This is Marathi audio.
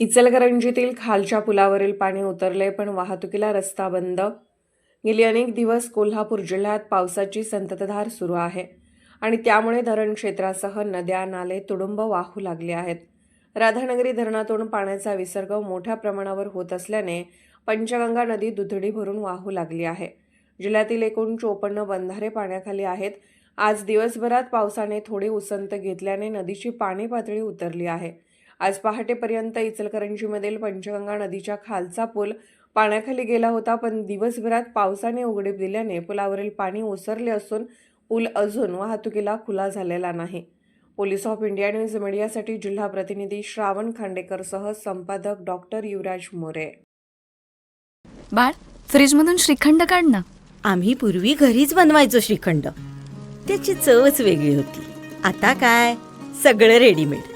इचलकरंजीतील खालच्या पुलावरील पाणी उतरले पण वाहतुकीला रस्ता बंद. गेली अनेक दिवस कोल्हापूर जिल्ह्यात पावसाची संततधार सुरू आहे आणि त्यामुळे धरण क्षेत्रासह नद्या नाले तुडुंब वाहू लागले आहेत. राधानगरी धरणातून पाण्याचा विसर्ग मोठ्या प्रमाणावर होत असल्याने पंचगंगा नदी दुधडी भरून वाहू लागली आहे. जिल्ह्यातील एकूण चोपन्न बंधारे पाण्याखाली आहेत. आज दिवसभरात पावसाने थोडी उसंत घेतल्याने नदीची पाणी पातळी उतरली आहे. आज पहाटेपर्यंत इचलकरंजीमधील पंचगंगा नदीच्या खालचा पूल पाण्याखाली गेला होता पण दिवसभरात पावसाने उघडीप दिल्याने पुलावरील पाणी ओसरले असून पूल अजून वाहतुकीला खुला झालेला नाही. पोलीस ऑफ इंडिया न्यूज मीडियासाठी जिल्हा प्रतिनिधी श्रावण खांडेकरसह संपादक डॉक्टर युवराज मोरे. बाळ फ्रीजमधून श्रीखंड काढ ना. आम्ही पूर्वी घरीच बनवायचो श्रीखंड. त्याची चवच वेगळी होती. आता काय? सगळं रेडीमेड